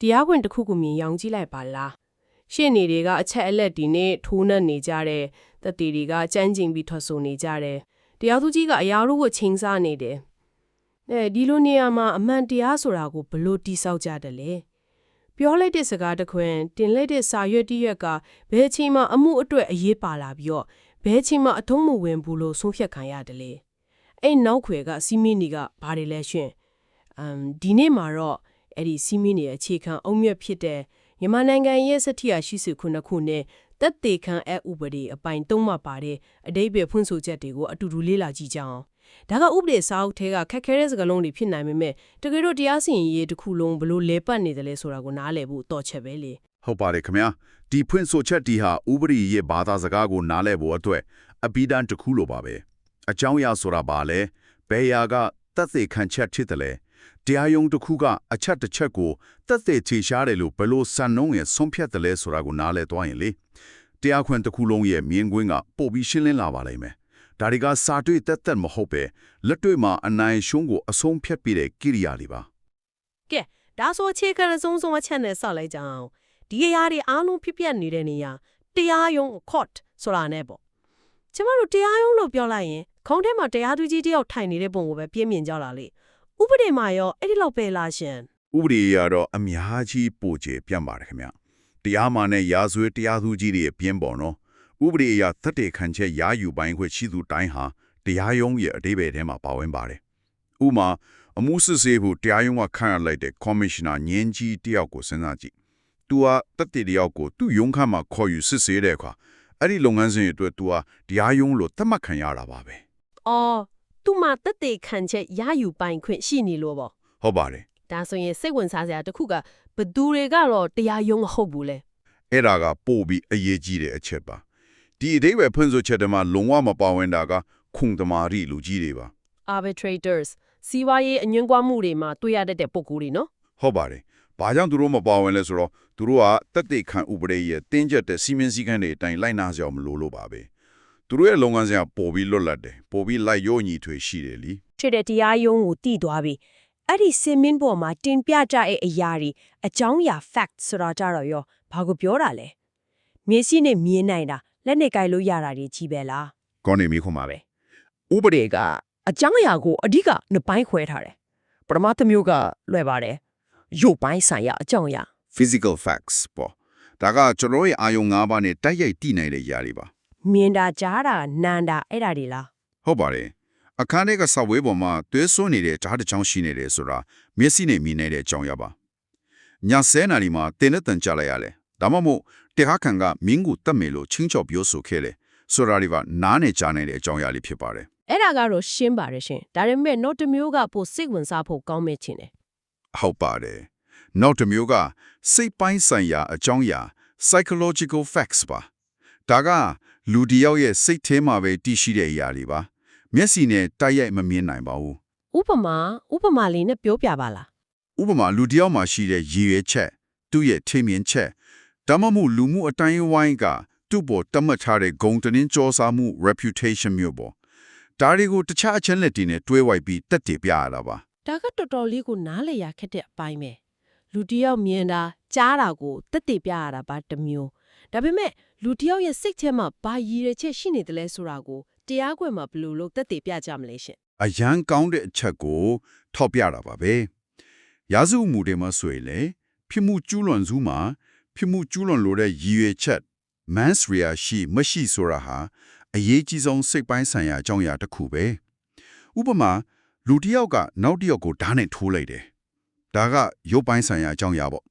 တရားခွင်တစ်ခုခုမြင်ရောင်ကြည့်လိုက်ပါလားရှင့်နေတွေကအချက်အလက်ဒီနဲ့ထိုးနှက်နေကြတဲ့တတိတွေကကြမ်းကျင်ပြီးထွက်ဆိုနေကြတယ်တရားသူကြီးကအရာတို့ကိုချိန်စားနေတယ်အဲဒီလိုနေရာမှာအမှန်တရားဆိုတာကိုဘလို့တိဆောက်ကြတယ်လဲပြောလိုက်တဲ့စကားတစ်ခွင်တင်လိုက်တဲ့စာရွက်တစ်ရွက်ကဘယ်အချိန်မှအမှုအတွက်အရေးပါလာပြီးတော့ဘယ်အချိန်မှအထုံးမဝင်ဘူးလို့ဆုံးဖြတ်ခံရတယ်လေအဲ့နောက်ခွေကစီမီနီကဘာတွေလဲရှင်အမ်ဒီနေ့မှာတော့ အဲ့ဒီစီမီနီရဲ့အခြေခံအုံမြက်ဖြစ်တဲ့မြန်မာနိုင်ငံရဲ့စတိယရှိစုခုနှစ်ခုနဲ့တက်သေးခံအဥပဒေအပိုင်သုံးမှပါတဲ့အတိတ်ပဲဖွင့်ဆိုချက်တွေကိုအတူတူလေ့လာကြည့်ကြအောင်ဒါကဥပဒေစာအုပ်ထဲကခက်ခဲတဲ့စကားလုံးတွေဖြစ်နိုင်ပေမဲ့တကယ်တော့တရားစီရင်ရေးတစ်ခုလုံးဘလို့လဲပတ်နေတယ်လဲဆိုတာကိုနားလည်ဖို့တော့ချက်ပဲလေဟုတ်ပါတယ်ခင်ဗျာဒီဖွင့်ဆိုချက်ဒီဟာဥပဒေရဲ့ဘာသာစကားကိုနားလည်ဖို့အတွက်အပိဒန်တစ်ခုလိုပါပဲအကြောင်းအရာဆိုတာဘာလဲဘယ်ရာကတက်သေးခံချက်ဖြစ်တယ်လဲ တရားယုံတစ်ခုကအချက်တစ်ချက်ကိုတက်သေးချေရှားတယ်လို့ဘယ်လိုစံနှုန်းရဲ့ဆုံးဖြတ်တယ်လဲဆိုတာကိုနားလည်သွားရင်လေတရားခွင်တစ်ခုလုံးရဲ့မြင်ကွင်းကပို့ပြီးရှင်းလင်းလာပါလိမ့်မယ်ဒါတွေကစာတွေ့တက်တက်မဟုတ်ပဲလက်တွေ့မှာအနိုင်ရှုံးကိုအဆုံးဖြတ်ပြတဲ့ကိရိယာတွေပါကဲဒါဆိုအခြေခံအဆုံးဆုံးအချက်နဲ့ဆောက်လိုက်ကြအောင်ဒီအရာတွေအားလုံးဖြစ်ပျက်နေတဲ့နေရာတရားရုံး court ဆိုတာနဲ့ပေါ့ကျမတို့တရားရုံးလို့ပြောလိုက်ရင်ခုံးထဲမှာတရားသူကြီးတယောက်ထိုင်နေတဲ့ပုံကိုပဲပြင်းမြင်ကြတာလေ ဥပဒေမှာရောအဲ့ဒီလောက်ပဲလားရှင်ဥပဒေအရတော့အများကြီးပိုကျပြန့်ပါတယ်ခင်ဗျတရားမှနဲ့ရာဇဝဲတရားသူကြီးတွေရဲ့ပြင်းပေါ်နော်ဥပဒေအရသက်တေခံချက်ရာယူပိုင်းခွင့်ရှိသူတိုင်းဟာတရားရုံးရဲ့အတိပ္ပယ်ထဲမှာပါဝင်ပါတယ်ဥပမာအမှုစစ်ဆေးဖို့တရားရုံးကခန့်အပ်လိုက်တဲ့ commissioner ညင်းကြီးတယောက်ကိုစဉ်းစားကြည့်သူကတက်တေတယောက်ကိုသူ့ရုံးခန်းမှာခေါ်ယူစစ်ဆေးတဲ့အခါအဲ့ဒီလုပ်ငန်းစဉ်အတွက်သူကတရားရုံးလို့သတ်မှတ်ခံရတာပါပဲအော် သူ့မှာတက်တေခံချက်ရယူပိုင်ခွင့်ရှိနေလို့ပေါ့ဟုတ်ပါတယ်ဒါဆိုရင်စိတ်ဝင်စားစရာတစ်ခုကဘသူတွေကတော့တရားရုံးမဟုတ်ဘူးလေအဲ့ဒါကပို့ပြီးအရေးကြီးတဲ့အချက်ပါဒီအသေးပဲဖွင့်ဆိုချက်တမှာလုံးဝမပါဝင်တာကခုံတမာရီလူကြီးတွေပါ arbitrators စီးပွားရေးအငင်းကွာမှုတွေမှာတွေ့ရတတ်တဲ့ပုံကိုယ်တွေနော်ဟုတ်ပါတယ်ဘာကြောင့်သူတို့မပါဝင်လဲဆိုတော့သူတို့ကတက်တေခံဥပဒေရဲ့တင်းကျပ်တဲ့စီမင်းစည်းကမ်းတွေအတိုင်းလိုက်နာကြအောင်မလို့လို့ပါပဲ သူတို့ရဲ့လုပ်ငန်းစဉ်ကပို့ပြီးလွတ်လပ်တယ်ပို့ပြီးလိုက်ရိုးညီထွေရှိတယ်လीဖြစ်တဲ့တရားရုံးကိုတည်သွားပြီအဲ့ဒီစင်မင်းပေါ်မှာတင်ပြကြတဲ့အရာတွေအကြောင်းအရာ fact ဆိုတာကြတော့ရောဘာကိုပြောတာလဲမျက်စိနဲ့မြင်နိုင်တာလက်နဲ့ကြိုက်လို့ရတာတွေကြီးပဲလားကောင်းနေပြီခုမှပဲဥပဒေကအကြောင်းအရာကိုအဓိကနှစ်ပိုင်းခွဲထားတယ်ပထမတစ်မျိုးကလွယ်ပါတယ်ရုပ်ပိုင်းဆိုင်ရာအကြောင်းအရာ physical facts ပေါ့ဒါကကျွန်တော်ရဲ့အာယုံ၅ပါးနဲ့တိုက်ရိုက်တည်နိုင်တဲ့ຢာတွေပါ မြင်တာကြားတာနားတာအဲ့ဒါတွေလားဟုတ်ပါတယ်အခန်းထဲကစာဝေးပေါ်မှာသွေးစွန်းနေတဲ့ဓာတ်တစ်ချောင်းရှိနေတယ်ဆိုတာမျက်စိနဲ့မြင်နေတဲ့အကြောင်းရပါညဆဲနာဒီမှာတင်းနဲ့တန်ကြလိုက်ရတယ်ဒါမှမဟုတ်တရားခံကမင်းကိုတတ်မယ်လို့ချင်းချော်ပြောဆိုခဲ့တယ်ဆိုတာဒီကနားနဲ့ကြားနေတဲ့အကြောင်းအရာလေးဖြစ်ပါတယ်အဲ့ဒါကတော့ရှင်းပါတယ်ရှင်ဒါပေမဲ့ note တစ်မျိုးကပိုစိတ်ဝင်စားဖို့ကောင်းမဲ့ချင်တယ်ဟုတ်ပါတယ်နောက်တစ်မျိုးကစိတ်ပိုင်းဆိုင်ရာအကြောင်းအရာ psychological facts ပါဒါက လူတစ်ယောက်ရဲ့စိတ်ထဲမှာပဲတည်ရှိတဲ့အရာတွေပါမျက်စိနဲ့တိုက်ရိုက်မမြင်နိုင်ပါဘူးဥပမာဥပမာလေးနဲ့ပြောပြပါလားဥပမာလူတစ်ယောက်မှာရှိတဲ့ရည်ရွယ်ချက်သူ့ရဲ့ထိမြင်ချက်ဒါမှမဟုတ်လူမှုအတိုင်းအဝိုင်းကသူ့ပေါ်တတ်မှတ်ထားတဲ့ဂုဏ်သတင်းကြောစားမှု reputation မျိုးပေါ့ဒါတွေကိုတခြားအချက်လက်တွေနဲ့တွဲဝိုက်ပြီးတက်တည်ပြရတာပါဒါကတော်တော်လေးကိုနားလည်ရခက်တဲ့အပိုင်းပဲလူတစ်ယောက်မြင်တာကြားတာကိုတက်တည်ပြရတာပါတစ်မျိုးဒါပေမဲ့ လူတစ်ယောက်ရဲ့စိတ်ထဲမှာဘာရည်ရွယ်ချက်ရှိနေတယ်လဲဆိုတာကိုတရားခွင်မှာဘယ်လိုလုပ်တက်တည်ပြကြမလဲရှင်အရန်ကောင်းတဲ့အချက်ကိုထောက်ပြတာပါပဲရာဇဝမှုတွေမှာဆိုရင်လေဖြစ်မှုကျူးလွန်စုမှာဖြစ်မှုကျူးလွန်လို့တဲ့ရည်ရွယ်ချက် mens rea ရှိမရှိဆိုတာဟာအရေးကြီးဆုံးစိတ်ပိုင်းဆိုင်ရာအကြောင်းအရာတစ်ခုပဲဥပမာလူတစ်ယောက်ကနောက်တစ်ယောက်ကိုဓာတ်နဲ့ထိုးလိုက်တယ်ဒါကရုပ်ပိုင်းဆိုင်ရာအကြောင်းအရာပေါ့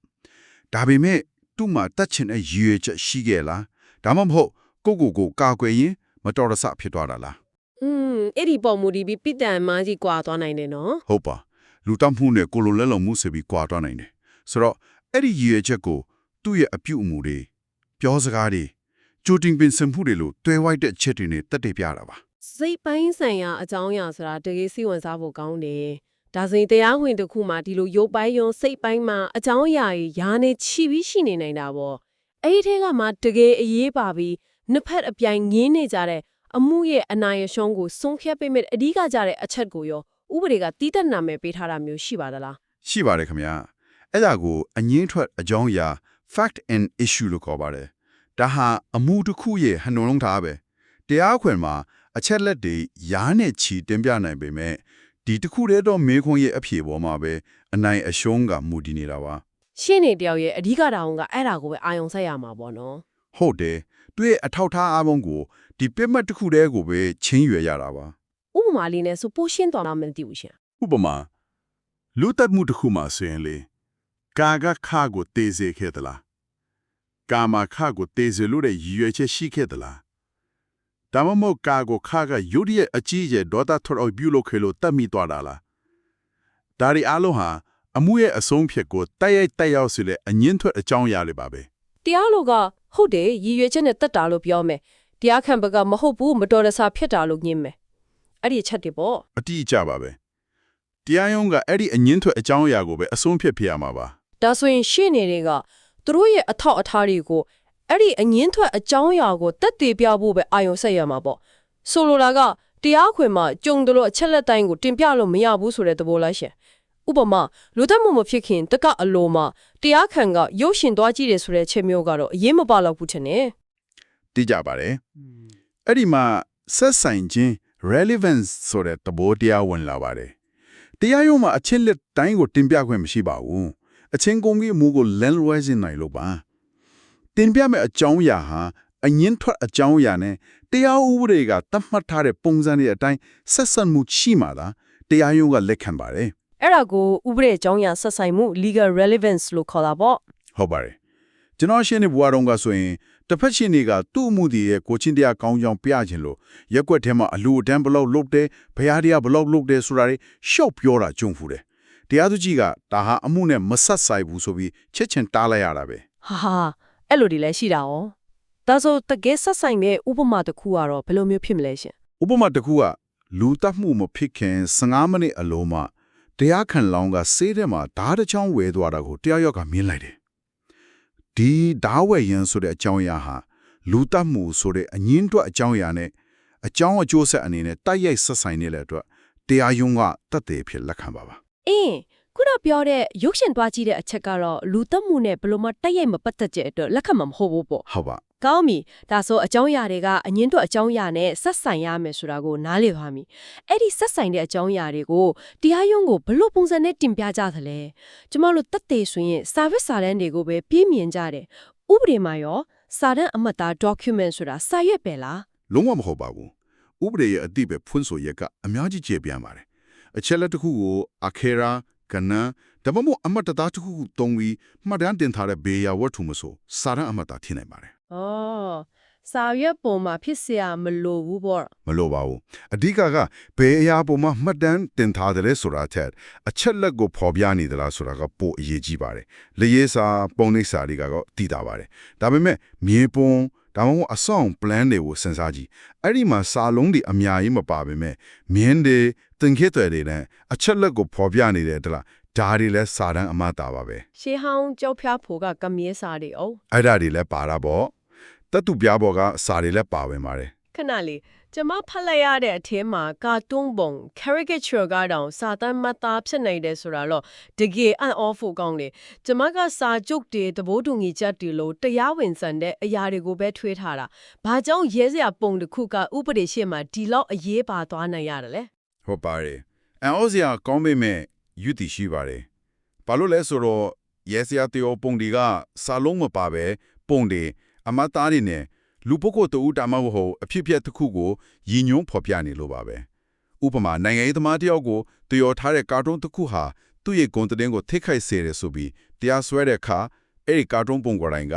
ဒါပေမဲ့သူ့မှာတတ်ချင်တဲ့ရည်ရွယ်ချက်ရှိခဲ့လား ဒါမှမဟုတ်ကိုယ့်ကိုယ်ကိုကာကွယ်ရင်မတော်တဆဖြစ်သွားတာလားอืมအဲ့ဒီပုံမူဒီပြီးပိတန်မကြီးကွာသွားနိုင်တယ်နော်ဟုတ်ပါလူတမှုနဲ့ကိုလိုလဲလုံမှုဆိုပြီးကြွာသွားနိုင်တယ်ဆိုတော့အဲ့ဒီရည်ရွယ်ချက်ကိုသူ့ရဲ့အပြုအမူတွေပြောစကားတွေကြိုတင်ပင်စင်မှုတွေလို့တွဲဝိုက်တဲ့ချက်တွေနဲ့တက်တည်ပြတာပါစိတ်ပိုင်းဆိုင်ရာအကြောင်းအရာဆိုတာတကယ်စိတ်ဝင်စားဖို့ကောင်းတယ်ဒါဆိုရင်တရားဝင်တစ်ခုမှဒီလိုရုပ်ပိုင်းရောစိတ်ပိုင်းမှာအကြောင်းအရာကြီးယာနေချီပြီးရှိနေနိုင်တာပေါ့ အဲ့ဒီထဲကမှတကယ်အရေးပါပြီးနှစ်ဖက်အပြိုင်ငင်းနေကြတဲ့အမှုရဲ့အနာရရှုံးကိုဆုံးဖြတ်ပေးမဲ့အဓိကကြတဲ့အချက်ကိုရောဥပဒေကတီးတက်နာမယ်ပေးထားတာမျိုးရှိပါသလားရှိပါတယ်ခင်ဗျာအဲ့ဒါကိုအငင်းထွက်အကြောင်းအရာ fact and issue လို့ခေါ်ပါတယ်ဒါဟာအမှုတစ်ခုရဲ့ဟနှုံလုံးထားပဲတရားခွင်မှာအချက်လက်တွေရားနဲ့ချီတင်ပြနိုင်ပေမဲ့ဒီတစ်ခုတည်းတော့မေခွန်းရဲ့အဖြေပေါ်မှာပဲအနိုင်အရှုံးကမူတည်နေတာပါ ရှင်းနေတယောက်ရဲ့အဓိကတောင်းကအဲ့ဒါကိုပဲအာယုံဆက်ရမှာပေါ့နော်ဟုတ်တယ်သူရဲ့အထောက်ထားအားလုံးကိုဒီပြစ်မှတ်တစ်ခုတည်းကိုပဲချင်းရွယ်ရတာပါဥပမာလေးနဲ့ဆိုပိုရှင်းသွားမှမသိဘူးရှင်ဥပမာလူတက်မှုတစ်ခုမှဆိုရင်လေကာကခါကိုတေးစေခဲ့သလားကာမခါကိုတေးစေလို့တဲ့ရည်ရွယ်ချက်ရှိခဲ့သလားဒါမှမဟုတ်ကာကိုခါကယုတ်ရဲ့အကြီးကျယ်ဒေါသထွက်အောင်ပြုလုပ်ခဲ့လို့တတ်မိသွားတာလားဒါဒီအလုံးဟာ အမှုရဲ့အဆုံးဖြစ်ကိုတိုက်ရိုက်တိုက်ရောက်စေတဲ့အငင်းထွက်အကြောင်းအရာတွေပါပဲတရားလိုကဟုတ်တယ်ရည်ရွယ်ချက်နဲ့တက်တာလို့ပြောမယ်တရားခံဘက်ကမဟုတ်ဘူးမတော်တဆဖြစ်တာလို့ညင်းမယ်အဲ့ဒီအချက်တွေပေါ့အတိအကျပါပဲတရားရုံးကအဲ့ဒီအငင်းထွက်အကြောင်းအရာကိုပဲအဆုံးဖြစ်ဖြစ်ရမှာပါဒါဆိုရင်ရှင်းနေတွေကသူတို့ရဲ့အထောက်အထားတွေကိုအဲ့ဒီအငင်းထွက်အကြောင်းအရာကိုတက်တည်ပြဖို့ပဲအာယုံဆက်ရမှာပေါ့ဆိုလိုတာကတရားခွင်မှာကြုံတယ်လို့အချက်လက်တိုင်းကိုတင်ပြလို့မရဘူးဆိုတဲ့သဘောလားရှင် ဥပမာလူသက်မှုမဖြစ်ခင်တကအလိုမှာတရားခံကရုပ်ရှင်သွားကြည့်တယ်ဆိုတဲ့ချက်မျိုးကတော့အရင်မပါတော့ဘူးထင်တယ်တိကြပါတယ်အဲ့ဒီမှာဆက်ဆိုင်ခြင်း relevance ဆိုတဲ့သဘောတရားဝင်လာပါတယ်တရားရုံးမှာအချင်းလက်တိုင်းကိုတင်ပြခွင့်မရှိပါဘူးအချင်းကုန်ကြီးမူကို land rising နိုင်လို့ပါတင်ပြမဲ့အကြောင်းအရာဟာအငင်းထွက်အကြောင်းအရာနဲ့တရားဥပဒေကသတ်မှတ်ထားတဲ့ပုံစံတွေအတိုင်းဆက်ဆက်မှုရှိမှသာတရားရုံးကလက်ခံပါတယ် အဲ့ဒါကိုဥပဒေအကြောင်းအရာဆက်ဆိုင်မှု legal relevance လို့ခေါ်တာပေါ့ဟုတ်ပါတယ်ကျွန်တော်ရှင်းနေဘွားတော်ကဆိုရင်တစ်ဖက်ရှင်တွေကသူ့အမှုတွေရဲ့ကိုချင်းတရားကောင်းကြောင်ပြခြင်းလို့ရက်ွက်ထဲမှာအလူအတန်းဘလောက်လုတ်တယ်ဘရားတရားဘလောက်လုတ်တယ်ဆိုတာတွေရှော့ပြောတာကြုံဖူးတယ်တရားသူကြီးကဒါဟာအမှုနဲ့မဆက်ဆိုင်ဘူးဆိုပြီးချက်ချင်းတားလိုက်ရတာပဲဟာဟာအဲ့လိုဒီလည်းရှိတာ哦ဒါဆိုတကယ်ဆက်ဆိုင်တဲ့ဥပမာတစ်ခုကတော့ဘယ်လိုမျိုးဖြစ်မလဲရှင်ဥပမာတစ်ခုကလူတတ်မှုမဖြစ်ခင်15မိနစ်အလိုမှာ တရားခံလောင်းကဆေးထဲမှာဓာတ်တစ်ချောင်းဝဲသွားတာကိုတရားရောက်ကမြင်လိုက်တယ်ဒီဓာတ်ဝဲရန်ဆိုတဲ့အကြောင်းအရာဟာလူတတ်မှုဆိုတဲ့အငင်းတွက်အကြောင်းအရာနဲ့အကြောင်းအကျိုးဆက်အနေနဲ့တိုက်ရိုက်ဆက်ဆိုင်နေတဲ့အတွက်တရားရုံးကတတ်တယ်ဖြစ်လက်ခံပါပါအင်းခုနပြောတဲ့ရုပ်ရှင်သွားကြည့်တဲ့အချက်ကတော့လူသက်မှုနဲ့ဘယ်လိုမှတိုက်ရိုက်မပတ်သက်တဲ့အတွက်လက်ခံမှာမဟုတ်ဘူးပေါ့ဟုတ်ပါ ကောင်းပြီဒါဆိုအကြောင်းအရာတွေကအငင်းတို့အကြောင်းအရာနဲ့ဆက်ဆိုင်ရမယ်ဆိုတာကိုနားလည်ပါပြီအဲ့ဒီဆက်ဆိုင်တဲ့အကြောင်းအရာတွေကိုတရားရုံးကိုဘယ်လိုပုံစံနဲ့တင်ပြကြသလဲကျမတို့တက်သေးဆိုရင် service စာတန်းတွေကိုပဲပြည့်မြင်ကြတယ်ဥပဒေမှာရောစာတန်းအမှတ်သား document ဆိုတာစာရွက်ပဲလားလုံးဝမဟုတ်ပါဘူးဥပဒေရဲ့အတိပဲဖွင့်ဆိုရက်ကအများကြီးကျေပြန်ပါတယ်အချက်လက်တစ်ခုကိုအခေရာ ကနန်ဒါမှမဟုတ်အမတ်တသားတစ်ခုခုတုံးပြီးမှတ်တမ်းတင်ထားတဲ့ဘေးရဝတ္ထုမဆိုစာရန်အမတ်တာထင်နိုင်ပါတယ် ဩစာရွက်ပုံမှာဖြစ်เสียမလိုဘူးပေါ့ မလို့ပါဘူးအဓိကကဘယ်အရာပေါ်မှာမှတ်တမ်းတင်ထားတယ်လဲဆိုတာတဲ့အချက်လက်ကိုဖော်ပြနေသလားဆိုတာကပိုအရေးကြီးပါတယ်လျရေးစာပုံနှိပ်စာတွေကတော့တည်တာပါတယ်ဒါပေမဲ့မြေပုံ ဒါမှမဟုတ်အဆောင် plan တွေကိုစဉ်းစားကြည့်အဲ့ဒီမှာစာလုံးတွေအများကြီးမပါပေမဲ့မြင်းတွေတင်ခေတွေတွေနဲ့အချက်လက်ကိုဖော်ပြနေတယ်တလားဒါတွေလဲစာတန်းအမတာပါပဲရှေးဟောင်းကြောက်ဖျားဖို့ကကမြဲစာတွေအောင်အဲ့ဒါတွေလဲပါတာပေါ့တတူပြားပေါ်ကစာတွေလဲပါဝင်ပါတယ်ခဏလေး ကျမဖတ်လိုက်ရတဲ့အထဲမှာကာတွန်းပုံ caricature ကတောင်စာတမ်းမှတ်သားဖြစ်နိုင်တယ်ဆိုတာတော့တကယ်အံ့ဩဖို့ကောင်းတယ်ကျမကစာကြုတ်တွေသဘောတူညီချက်တွေလို့တရားဝင်ဆန်တဲ့အရာတွေကိုပဲထွေးထားတာဘာကြောင့်ရဲစရာပုံတစ်ခုကဥပဒေရှေ့မှာဒီလောက်အရေးပါသွားနိုင်ရတယ်လဲဟုတ်ပါတယ်အန်အောစရာကောင်းပေမဲ့ယူတည်ရှိပါတယ်ဘာလို့လဲဆိုတော့ရဲစရာတေယောပုံဒီကစာလုံးမပါပဲပုံတွေအမတ်သားတွေနဲ့ လူပုဂ္ဂိုလ်တူတာမဟုတ်အဖြစ်အပျက်တစ်ခုကိုရည်ညွှန်းဖော်ပြနေလို့ပါပဲဥပမာနိုင်ငံရေးသမားတယောက်ကိုတယောထားတဲ့ကာတွန်းတစ်ခုဟာသူ့ရဲ့ဂုဏ်သတင်းကိုထိခိုက်စေတယ်ဆိုပြီးတရားစွဲတဲ့အခါအဲ့ဒီကာတွန်းပုံကိုယ်တိုင်က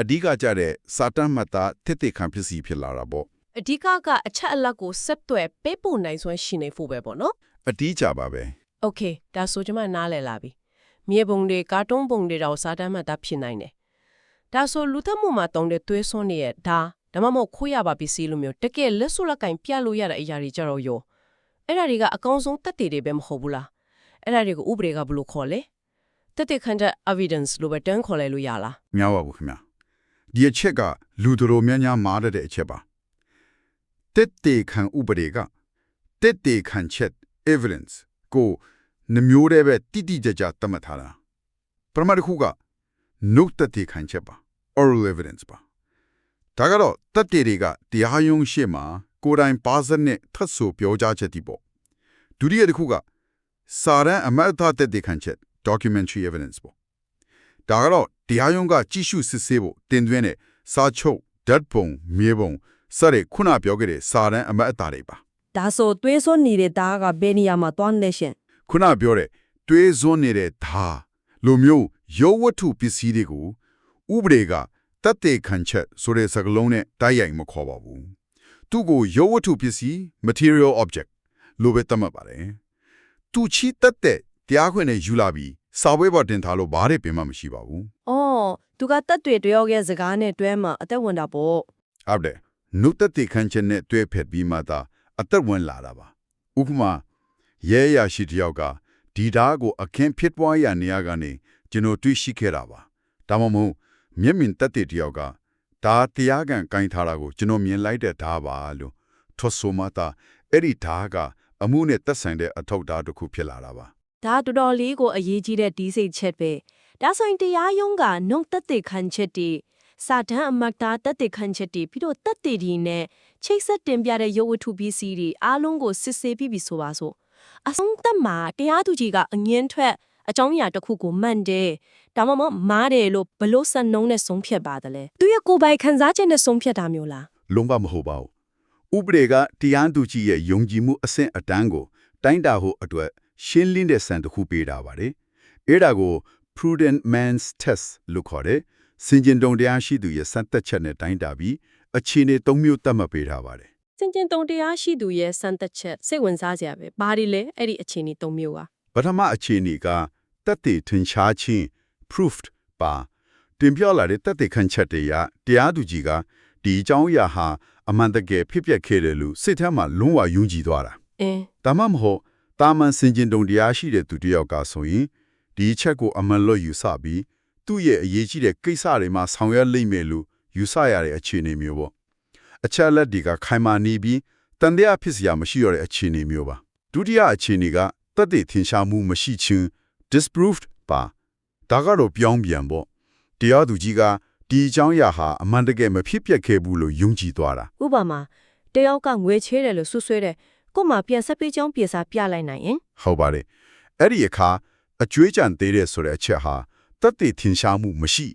အဓိကကြတဲ့စာတမ်းမှတ်သားတစ်တစ်ခံပစ္စည်းဖြစ်လာတာပေါ့ အဓိကကအချက်အလက်ကိုဆက်သွယ်ပေးပို့နိုင်စွမ်းရှိနေဖို့ပဲပေါ့နော် အတီးကြပါပဲ โอเคဒါဆိုကျမနားလည်လာပြီမြေပုံတွေကာတွန်းပုံတွေတော့စာတမ်းမှတ်သားဖြစ်နိုင်တယ် ဒါဆိုလူသက်မှုမှာတုံးတဲ့သွေးစွန်းနေရဲ့ဒါဒါမှမဟုတ်ခိုးရပါပစ္စည်းလိုမျိုးတကယ်လက်စွပ်လက်ကင်ပြလို့ရတဲ့အရာတွေကြတော့ရောအဲ့ဒါတွေကအကောင်းဆုံးတက်တည်တွေပဲမဟုတ်ဘူးလားအဲ့ဒါတွေကိုဥပဒေကဘယ်လိုခေါ်လဲတက်တည်ခံတဲ့ evidence လို့ပဲတန်းခေါ်လိုက်လို့ရလားများပါဘူးခင်ဗျာဒီအချက်ကလူတော်များများမားတဲ့အချက်ပါတက်တေခံဥပဒေကတက်တေခံချက် evidence ကိုနှမျိုးတည်းပဲတိတိကျကျသတ်မှတ်ထားတာပထမတစ်ခုက note တက်တဲ့ခံချက်ပါ oral evidence ပါဒါကတော့တက်တဲ့တွေကတရားရုံးရှေ့မှာကိုယ်တိုင်ပါစက်နဲ့ထပ်ဆိုပြောကြားချက်ဒီပေါ့ဒုတိယတစ်ခုကစာရန်အမတ်သားတက်တဲ့ခံချက် documentary evidence ပေါ့ဒါကတော့တရားရုံးကကြည့်ရှုစစ်ဆေးဖို့တင်သွင်းတဲ့စာချုပ်ဓာတ်ပုံမြေပုံစတဲ့ခုနပြောခဲ့တဲ့စာရန်အမတ်အသားတွေပါဒါဆိုသွေးစွန်းနေတဲ့သားကဘယ်နေရာမှာတွန်းလဲရှင်ခုနပြောတဲ့တွေးစွန်းနေတဲ့ဓာလိုမျိုး ရုပ်ဝတ္ထုပစ္စည်းတွေကိုဥပဒေကတတ်တဲ့ခံချက်ဆိုတဲ့စကားလုံးနဲ့တိုက်ရိုက်မခေါ်ပါဘူးသူ့ကိုရုပ်ဝတ္ထုပစ္စည်း material object လို့ပဲသတ်မှတ်ပါတယ်သူချီတက်တဲ့တရားခွင့်နဲ့ယူလာပြီးစာပွဲပေါ်တင်ထားလို့ဘာတွေပြင်မှမရှိပါဘူး။အော်သူကတက်တွေတယောက်ရဲ့စကားနဲ့တွဲမှာအသက်ဝင်တာပေါ့ဟုတ်တယ်နုတက်တဲ့ခံချက်နဲ့တွဲဖက်ပြီးမှသာအသက်ဝင်လာတာပါဥပမာရဲရရှိတယောက်ကဒီဓာတ်ကိုအခင်းဖြစ်ပွားရနေရကနေ ကျွန်တော်တွေ့ရှိခဲ့တာပါဒါမှမဟုတ်မျက်မြင်တက်တဲ့တယောက်ကဒါတရားခံကင်ထားတာကိုကျွန်တော်မြင်လိုက်တဲ့ဓာတ်ပါလို့ထောဆိုမှသာအဲ့ဒီဓာတ်ကအမှုနဲ့သက်ဆိုင်တဲ့အထောက်အထားတစ်ခုဖြစ်လာတာပါ။ဒါတော်တော်လေးကိုအရေးကြီးတဲ့ဒီစိတ်ချက်ပဲ။ဒါဆိုရင်တရားရုံးကနှုတ်တက်တဲ့ခံချက်တီစာတန်းအမတ်သားတက်တဲ့ခံချက်တီပြီးတော့တက်တဲ့ဒီနဲ့ချိတ်ဆက်တင်ပြတဲ့ရုပ်ဝတ္ထုပစ္စည်းတွေအားလုံးကိုစစ်ဆေးပြီးပြီဆိုပါစို့။အဆုံးသက်မှာတရားသူကြီးကအငင်းထွက် အကြောင်းအရာတစ်ခုကိုမှန်တယ်။ဒါမှမဟုတ်မားတယ်လို့ဘလို့စံနှုံးနဲ့ဆုံးဖြတ်ပါတယ်လေ။သူရဲ့ကိုယ်ပိုင်ခံစားချက်နဲ့ဆုံးဖြတ်တာမျိုးလား။လုံးဝမဟုတ်ပါဘူးဥပဒေကတရားသူကြီးရဲ့ယုံကြည်မှုအဆင့်အတန်းကို တိုင်းတာဖို့အတွက်ရှင်းလင်းတဲ့စံတစ်ခုပေးတာပါတယ်အဲ့ဒါကို prudent man's test လို့ခေါ်တယ်စင်ကျင်တုံတရားရှိသူရဲ့စံသက်ချက်နဲ့တိုင်းတာပြီးအခြေအနေသုံးမျိုးသတ်မှတ်ပေးထားပါတယ်စင်ကျင်တုံတရားရှိသူရဲ့စံသက်ချက်စိတ်ဝင်စားစရာပဲဘာဒီလဲအဲ့ဒီအခြေအနေ၃မျိုးอ่ะပထမအခြေအနေက တက်တဲ့ထင်ရှားခြင်း proved ပါတင်ပြလာတဲ့တက်တဲ့ခံချက်တွေရတရားသူကြီးကဒီအကြောင်းအရာဟာအမှန်တကယ်ဖြစ်ပျက်ခဲ့တယ်လို့စိတ်ထဲမှာလုံးဝယုံကြည်သွားတာအင်းဒါမှမဟုတ်တာမန်စင်ကျင်တုံတရားရှိတဲ့သူတစ်ယောက်ကဆိုရင်ဒီအချက်ကိုအမှန်လို့ယူဆပြီးသူ့ရဲ့အရေးကြီးတဲ့ကိစ္စတွေမှာဆောင်ရွက်လိမ့်မယ်လို့ယူဆရတဲ့အခြေအနေမျိုးပေါ့အချက်လက်တွေကခိုင်မာနေပြီးတန်တရားဖြစ်စရာမရှိရတဲ့အခြေအနေမျိုးပါဒုတိယအခြေအနေကတက်တဲ့ထင်ရှားမှုမရှိခြင်း disproved ပါဒါကတော့ပြောင်းပြန်ပေါ့တရားသူကြီးကဒီအကြောင်းအရာဟာအမှန်တကယ်မဖြစ်ပျက်ခဲ့ဘူးလို့ယုံကြည်သွားတာဥပမာတယောက်ကငွေချေးတယ်လို့ဆွဆွဲတယ်ကို့မှာပြန်ဆက်ပေးချောင်းပြေစာပြလိုက်နိုင်ရင်ဟုတ်ပါတယ်အဲ့ဒီအခါအကျွေးကြံသေးတဲ့ဆိုတဲ့အချက်ဟာတက်တည်ထင်ရှားမှုမရှိ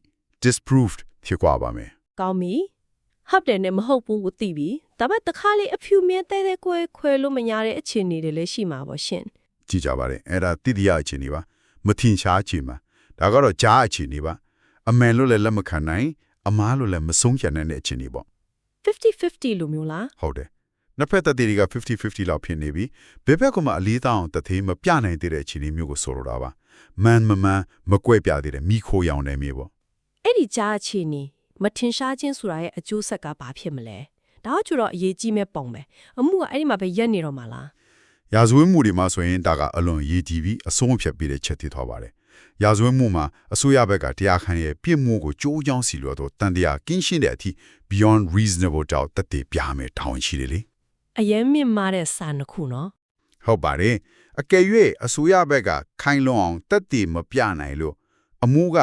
disproved ဖြစ်သွားပါမယ်ကောင်းပြီဟုတ်တယ်နဲ့မဟုတ်ဘူးကိုသိပြီဒါပေမဲ့တစ်ခါလေအဖြူမြဲတဲတဲခွဲခွဲလို့မရတဲ့အခြေအနေတွေလည်းရှိမှာပေါ့ရှင်ကြည့်ကြပါတယ်အဲ့ဒါတိတိယအခြေအနေပါ မထင်ရှားအခြေမှာဒါကတော့ကြားအခြေအနေပါအမှန်လို့လည်းလက်မခံနိုင်အမားလို့လည်းမဆုံးဖြတ်နိုင်တဲ့အခြေအနေပေါ့50-50လို့မျိုးလားဟုတ်တယ်နှစ်ဖက်တက်တည်တွေက50-50လောက်ဖြစ်နေပြီဘယ်ဘက်ကမှအလေးတောင်းတသေးမပြနိုင်သေးတဲ့အခြေအနေမျိုးကိုဆိုလိုတာပါမန်မမန်မကွဲပြားသေးတဲ့မိခိုးရောင်နေမျိုးပေါ့အဲ့ဒီကြားအခြေအနေမထင်ရှားခြင်းဆိုတာရဲ့အကျိုးဆက်ကဘာဖြစ်မလဲဒါကကျတော့အရေးကြီးမဲ့ပုံပဲအမှုကအဲ့ဒီမှာပဲရက်နေတော့မှာလား ရာဇဝတ်မှုတွေမှာဆိုရင်ဒါကအလွန်ရည်ကြည်ပြီးအဆုံးအဖြတ်ပေးတဲ့ချက်တည်ထားပါတယ်။ရာဇဝတ်မှုမှာအစိုးရဘက်ကတရားခံရဲ့ပြစ်မှုကိုကြိုးကြောင်းစီလို့တော့တန်တရားကင်းရှင်းတဲ့အထိ beyond reasonable doubt တည်ပြမယ်ထောင်ရှိတယ်လေအရင်မြင့်မာတဲ့စာနှစ်ခုနော်။ဟုတ်ပါတယ်။အကယ်၍အစိုးရဘက်ကခိုင်လုံအောင်တက်တည်မပြနိုင်လို့အမှုက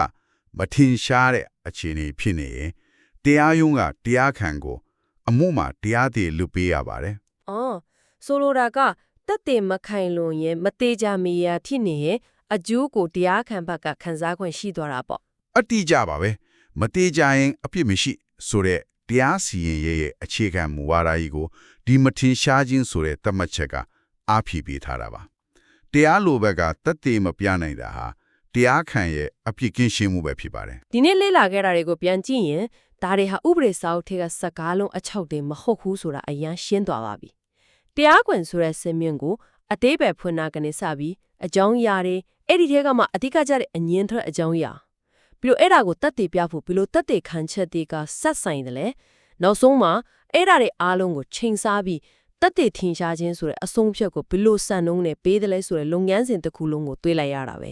မထင်ရှားတဲ့အခြေအနေဖြစ်နေရင်တရားရုံးကတရားခံကို အမှုမှာတရားတည်လွတ်ပေးရပါတယ်။အော်ဆိုလိုတာက တက်တယ်မခိုင်လွန်ရင်မသေးကြမီယာဖြစ်နေရင်အကျိုးကိုတရားခံဘက်ကခံစား권ရှိသွားတာပေါ့အတိအကျပါပဲမတေးကြရင်အပြစ်မရှိဆိုတဲ့တရားစီရင်ရေးရဲ့အခြေခံမူဝါဒကြီးကိုဒီမထင်ရှားခြင်းဆိုတဲ့သတ်မှတ်ချက်ကအားဖြည့်ပေးထားတာပါတရားလိုဘက်ကတက်တေမပြနိုင်တာဟာတရားခံရဲ့အပြစ်ကင်းရှင်းမှုပဲဖြစ်ပါတယ်ဒီနေ့လေ့လာခဲ့တာတွေကိုပြန်ကြည့်ရင်ဒါတွေဟာဥပဒေစာအုပ်ထဲကစကားလုံးအချောက်တွေမဟုတ်ဘူးဆိုတာအရင်ရှင်းသွားပါပြီ တရားခွင်ဆိုတဲ့စင်မြင့်ကိုအသေးပဲဖွင့်နာကနေစပြီးအကြောင်းအရာတွေအဲ့ဒီထဲကမှအဓိကကျတဲ့အငင်းထွက်အကြောင်းအရာပြီးတော့အဲ့ဒါကိုတက်တည်ပြဖို့ပြီးလို့တက်တည်ခံချက်တွေကဆက်ဆိုင်တယ်လေနောက်ဆုံးမှာအဲ့ဒါတွေအားလုံးကိုချိန်စားပြီးတက်တည်ထင်ရှားခြင်းဆိုတဲ့အဆုံးဖြတ်ကိုဘယ်လို့စံနှုန်းနဲ့ပေးတယ်လဲဆိုတဲ့လုပ်ငန်းစဉ်တစ်ခုလုံးကိုတွေးလိုက်ရတာပဲ